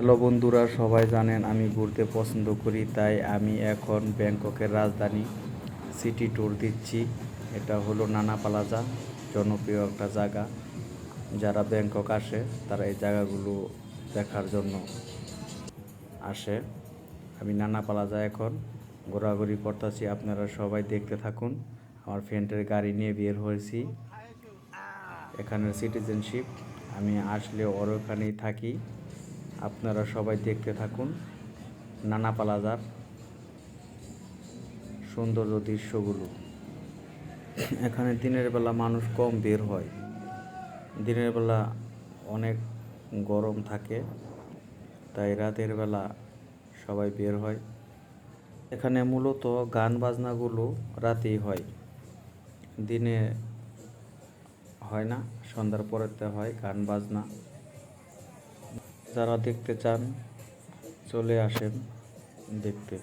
Hello বন্ধুরা, সবাই জানেন আমি ঘুরতে পছন্দ করি, তাই আমি এখন ব্যাংককের রাজধানী সিটি ট্যুর দিচ্ছি। এটা হলো নানা প্লাজা, জনপ্রিয় একটা জায়গা। যারা ব্যাংকক আসে, তারা এই জায়গাগুলো দেখার জন্য আসে। আমি নানা প্লাজা এখন ঘোরাঘুরি করতেছি, আপনারা সবাই দেখতে থাকুন। আমার ফ্রেন্ডের গাড়ি নিয়ে বের হয়েছি। এখানের সিটিজেনশিপ আমি আসলে ওর ওখানেই থাকি। আপনারা সবাই দেখতে থাকুন। নানা প্লাজার সৌন্দর্য দৃশ্যগুলো। এখানে দিনের বেলা মানুষ কম বের হয়। দিনের বেলা অনেক গরম থাকে, তাই রাতের বেলা সবাই বের হয়। এখানে মূলত গান বাজনাগুলো রাতেই হয়। দিনে হয় না, সন্ধ্যার পরেতে হয় গান বাজনা। যারা দেখতে চান চলে আসেন দেখতে।